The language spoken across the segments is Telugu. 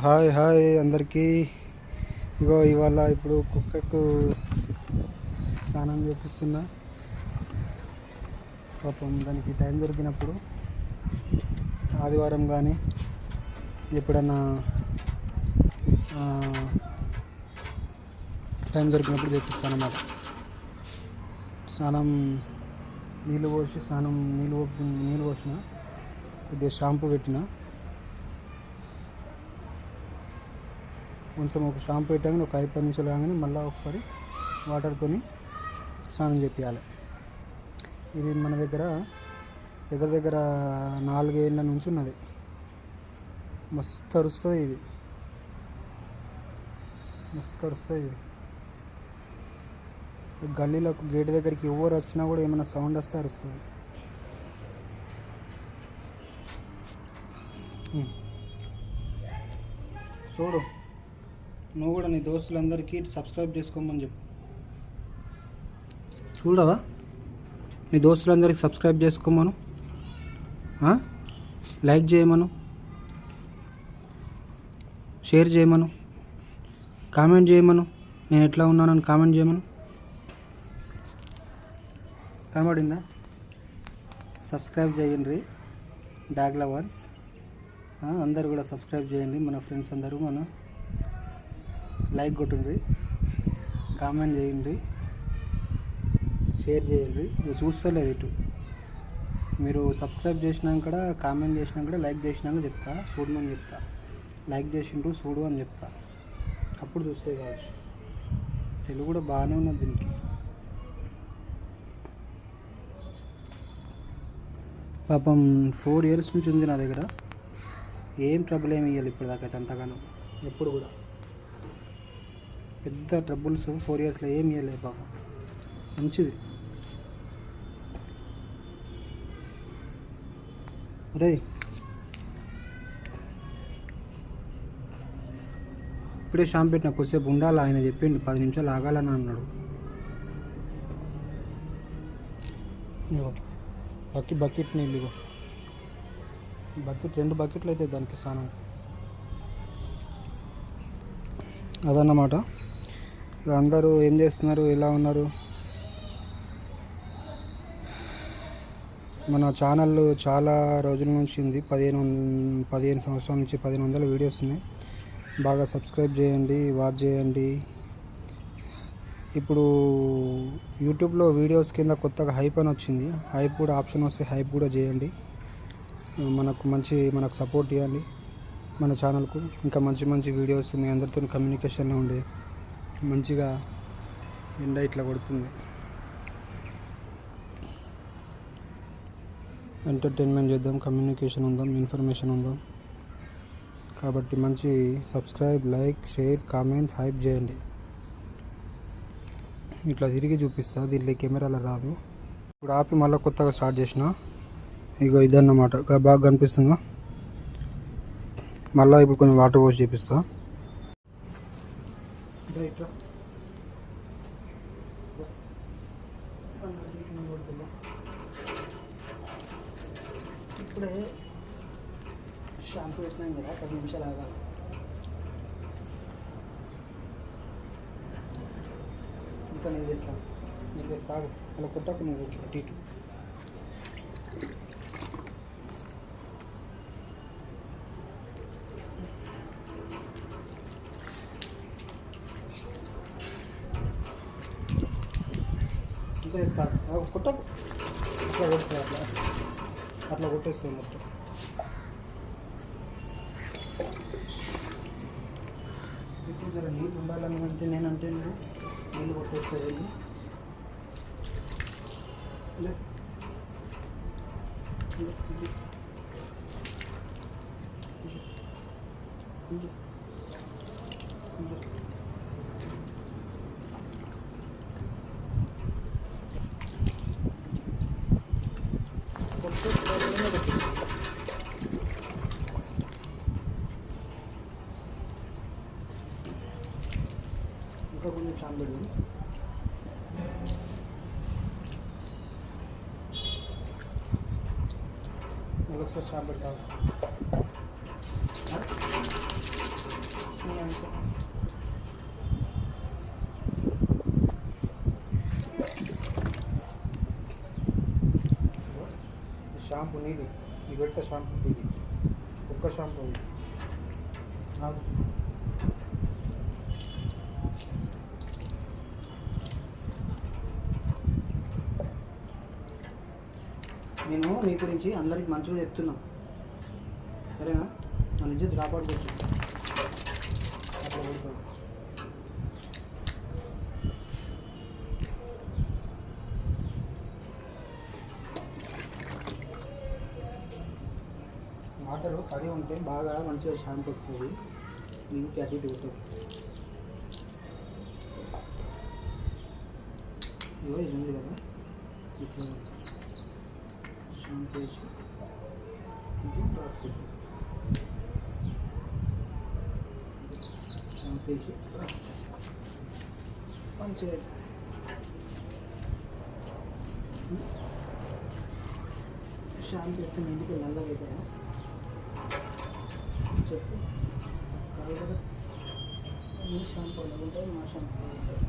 హాయ్ హాయ్ అందరికీ. ఇగో ఇవాళ ఇప్పుడు కుక్కకు స్నానం చేపిస్తున్నా. పాపం దానికి టైం దొరికినప్పుడు ఆదివారం కానీ ఎప్పుడన్నా టైం దొరికినప్పుడు చేపిస్తాను అన్నమాట. స్నానం నీళ్ళు పోసి స్నానం నీళ్ళు పో- నీళ్ళు పోసిన కొద్దిగా షాంపూ పెట్టిన. కొంచెం ఒక షాంపూ పెట్టగానే ఒక ఐదు పది నిమిషాలు కాగానే మళ్ళీ ఒకసారి వాటర్తోని స్నానం చేపించాలి ఇది మన దగ్గర దగ్గర దగ్గర నాలుగేళ్ళ నుంచి ఉన్నది. మస్తు అరుస్తుంది ఇది. మస్తు అరుస్తుంది ఇది గల్లీలకు గేట్ దగ్గరికి ఎవరు వచ్చినా కూడా ఏమైనా సౌండ్ వస్తే అరుస్తుంది. చూడు. నువ్వు కూడా నీ దోస్తులందరికీ సబ్స్క్రైబ్ చేసుకోమని చెప్పు. చూడవా? నీ దోస్తులందరికీ సబ్స్క్రైబ్ చేసుకోమను. లైక్ చేయమను. షేర్ చేయమను. కామెంట్ చేయమను. నేను ఎట్లా ఉన్నానని కామెంట్ చేయమను. కనబడిందా? సబ్స్క్రైబ్ చేయండి. Dog lovers. అందరు కూడా సబ్స్క్రైబ్ చేయండి. మన ఫ్రెండ్స్ అందరూ మన లైక్ కొట్టండి కామెంట్ చేయండి షేర్ చేయండి. ఇది చూస్తలేదు ఇటు. మీరు సబ్స్క్రైబ్ చేసినాక కూడా కామెంట్ చేసినాక కూడా లైక్ చేసినాక చెప్తా. చూడమని చెప్తా. లైక్ చేసిండ్రు చూడు అని చెప్తా. అప్పుడు చూస్తే కావచ్చు. తెలుగు కూడా బాగానే ఉన్నది దీనికి. పాపం ఫోర్ ఇయర్స్ నుంచి ఉంది నా దగ్గర. ఏం ట్రబుల్ ఏమి ఇవ్వాలి ఇప్పుడు దాకా అయితే అంతగానో? ఎప్పుడు కూడా. పెద్ద ట్రబుల్స్ ఫోర్ ఇయర్స్లో ఏం ఇవ్వలేదు పాపం. మంచిది. రే ఇప్పుడే షాంపు పెట్టిన కొద్దిసేపు ఉండాలి? ఆయన చెప్పిండు పది నిమిషాలు ఆగాలని అన్నాడు. బకెట్ బకెట్ నీళ్ళు బకెట్ రెండు బకెట్లు అయితే దానికి స్నానం అదన్నమాట. అందరూ ఏం చేస్తున్నారు? ఎలా ఉన్నారు? మన ఛానల్ చాలా రోజుల నుంచి ఉంది. పదిహేను వం- పదిహేను సంవత్సరాల నుంచి పదిహేను వందల వీడియోస్ ఉన్నాయి. బాగా సబ్స్క్రైబ్ చేయండి వాచ్ చేయండి. ఇప్పుడు యూట్యూబ్లో వీడియోస్ కింద కొత్తగా హైప్ అని వచ్చింది. హైప్ కూడా ఆప్షన్ వస్తే హైప్ కూడా చేయండి. మనకు మంచి మనకు సపోర్ట్ ఇవ్వండి మన ఛానల్కు ఇంకా మంచి మంచి వీడియోస్ మీ అందరితో కమ్యూనికేషన్లో ఉండే మంచిగా ఎండ ఇట్లా కొడుతుంది. ఎంటర్టైన్మెంట్ చేద్దాం కమ్యూనికేషన్ ఉందాం ఇన్ఫర్మేషన్ ఉందాం. కాబట్టి మంచి subscribe like share comment hype చేయండి. ఇట్లా తిరిగి చూపిస్తా దీంట్లో కెమెరాలో రాదు. ఇప్పుడు ఆపి మళ్ళీ కొత్తగా స్టార్ట్ చేసిన. ఇగో ఇదన్నమాట. బాగా కనిపిస్తుందా? మళ్ళీ ఇప్పుడు కొంచెం వాటర్ వాష్ చేపిస్తాను ఇదా ఇట్లా. ఇప్పుడే షాంపూ వేసినాం కదా పది నిమిషాలు ఆగాలి ఇంకా నేను చేస్తాను నీకు సాగు అలా కొట్టకు నువ్వు ఓకే అటు ఇటు ఇంకా సాగు ఆగు, కొట్టకు. అట్లా కొడుతుంది అట్లా. అట్లా కొట్టేస్తుంది మొత్తం. ఇప్పుడు జర నీళ్ళు ఉండాలని అంటే నేనంటే నువ్వు నీళ్ళు కొట్టేస్తాయి వెళ్ళి ఇంకా కొంచెం షాంపూ పెడదాం మళ్ళీ ఒకసారి షాంపూ పెడతాం అంతే షాంపూ నీది ఈ పెడితే షాంపూ ఇది ఒక్క షాంపూ ఇది నాకు నేను నీ గురించి అందరికి మంచిగా చెప్తున్నా. సరేనా? మన ఇజ్జత్ కాపాడుకోవచ్చు. అట్లా వాటర్ కడి ఉంటే బాగా మంచిగా షాంపూ వస్తుంది. మీకు అటు ఇటు అవుతుంది ఇది ఉంది కదా. ఇట్లా షాంపూ వేసి ఇది రాస్తుంది షాంపూ వేసి రాస్తుంది మంచిగా అవుతుంది. షాంపూ వేస్తే మీ ఇంటికి నల్లగా అవుతారా చెప్పు కాదు కదా మీ షాంపూ ఉంటాయి మా షాంపూ ఉంటాయి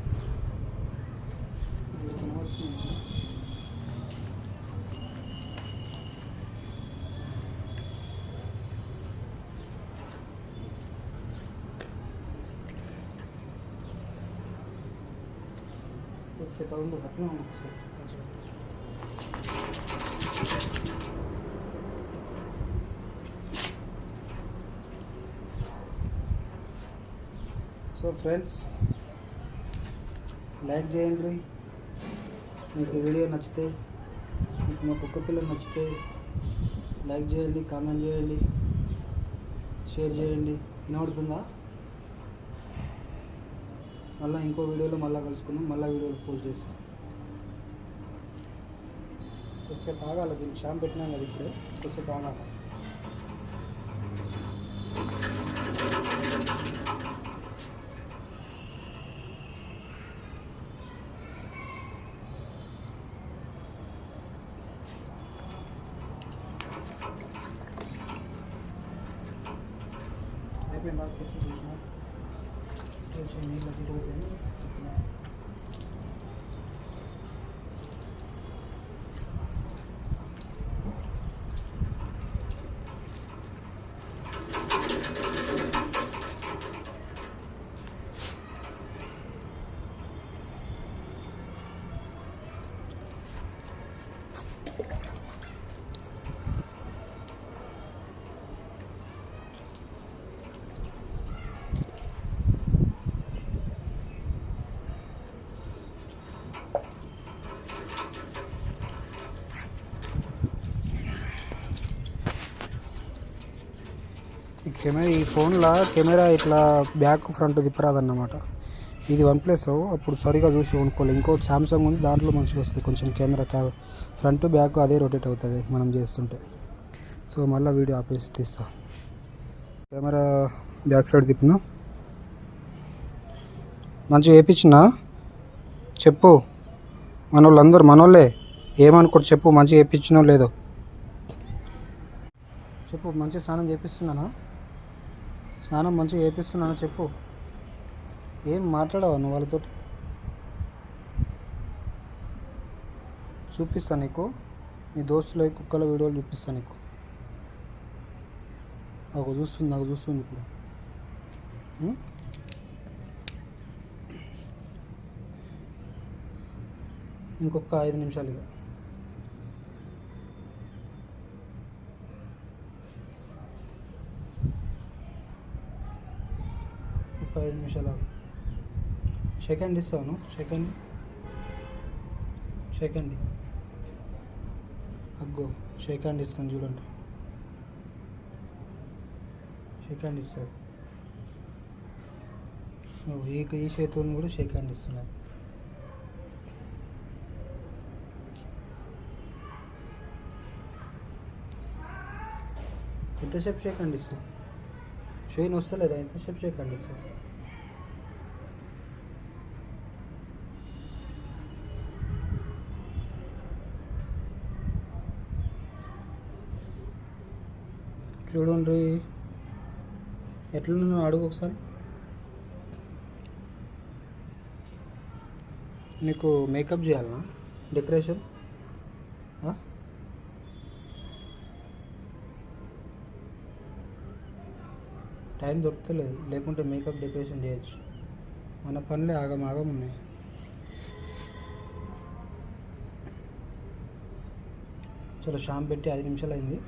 ఇప్పుడు కనబడుతుంది ఒకసేపు అవును maintenant, ఉన్నాం సో ఫ్రెండ్స్ లైక్ చేయండి మీకు వీడియో నచ్చితే మీకు మా కుక్క పిల్లలు నచ్చితే లైక్ చేయండి కామెంట్ చేయండి షేర్ చేయండి. వినబడుతుందా? మళ్ళీ ఇంకో వీడియోలో మళ్ళీ కలుసుకుందాం. మళ్ళీ వీడియోలు పోస్ట్ చేస్తాం. కొద్దిసేపు ఆగాలి దీనికి షాంపు పెట్టినాం కదా ఇప్పుడే. కొద్దిసేపు ఆగాలి. అయిపోయింది? బాగా చూసి చూసిన చూసి కెమెరా ఈ ఫోన్లో కెమెరా ఇట్లా బ్యాక్ ఫ్రంట్ తిప్పరాదన్నమాట. ఇది వన్ ప్లస్. అప్పుడు సరిగా చూసి కొనుక్కోవాలి ఇంకోటి సామ్సంగ్ ఉంది దాంట్లో మంచిగా వస్తుంది. కొంచెం కెమెరా క్యా ఫ్రంట్ బ్యాక్ అదే రొటేట్ అవుతుంది మనం చేస్తుంటే. సో మళ్ళీ వీడియో ఆపేసి తీస్తా. కెమెరా బ్యాక్ సైడ్ తిప్పిన. మంచిగా వేయించిన చెప్పు. మన వాళ్ళందరూ మనోళ్ళే. ఏమనుకోరు చెప్పు మంచిగా వేయించినో లేదో. చెప్పు మంచిగా స్నానం చేపిస్తున్నానా? స్నానం మంచిగా చేపిస్తున్నానా చెప్పు. ఏం మాట్లాడవా నువ్వు వాళ్ళతో చూపిస్తా నీకు. మీ దోస్తుల కుక్కల వీడియోలు చూపిస్తాను నీకు. నాకు చూస్తుంది నాకు చూస్తుంది ఇప్పుడు. ఇంకొక ఐదు నిమిషాలు ఇక ఒక ఐదు నిమిషాలు సెకండ్ ఇస్తాను. సెకండ్. సెకండ్. అగ్గో సెకండ్ ఇస్తాను చూడండి. సెకండ్ ఇస్తారు ఈ ఈ చేతులను కూడా సెకండ్ ఇస్తున్నారు ఎంతసేపు షేక్ అండి ఇస్తాం షోయిన్ వస్తలేదా? ఎంతసేపు అండి ఇస్తాను చూడండి. ఎట్లున్నా అడుగు ఒకసారి. మీకు మేకప్ చేయాలనా? డెకరేషన్? టైం దొరుకుతలేదు. లేకుంటే మేకప్ డెకరేషన్ చేయొచ్చు. మన పనులే ఆగమాగం ఉన్నాయి. చాలా షాంప్ పెట్టి ఐదు నిమిషాలు అయింది.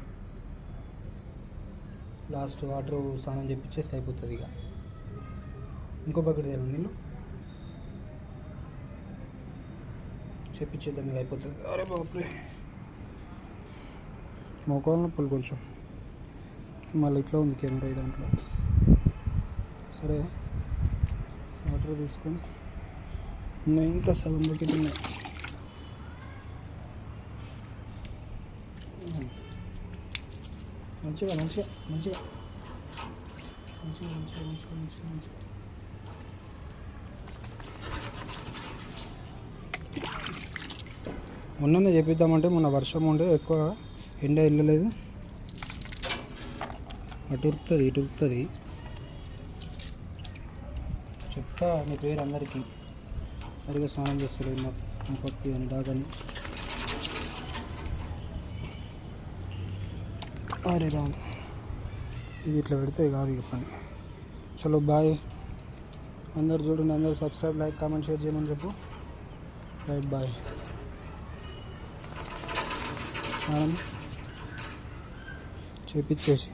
లాస్ట్ వాటర్ స్నానం చేపించేసి అయిపోతుంది ఇక. ఇంకో బకెట్ తేను నీళ్ళు? చేపించేద్దాం ఇక అయిపోతుంది. అరే బాపురే. మోకాలు నొప్పులు కొంచెం. మళ్ళీ ఇట్లా ఉంది కెమెరా దాంట్లో. సరే. వాటర్ తీసుకొని. ఇంకా సగం బకెట్ ఉన్నాయి. మంచిగా మంచిగా మంచిగా మంచిగా మంచిగా మంచిగా మంచిగా మంచిగా మొన్ననే చేపిద్దామంటే మొన్న వర్షం ఉండే ఎక్కువ ఎండ వెళ్ళలేదు. అటు ఉరుకుతుంది ఇటు ఉరుకుతుంది. చెప్తా మీ పేరు అందరికీ సరిగ్గా స్నానం చేస్తలేదు మా మా పప్పి అని దాగని అరే రామ్. ఇది ఇట్లా పెడితే కాదు ఇక పని. చలో బాయ్. అందరు చూడండి అందరు సబ్స్క్రైబ్ లైక్ కామెంట్ షేర్ చేయమని చెప్పు. రైట్ బాయ్ స్నానం చేపించేసి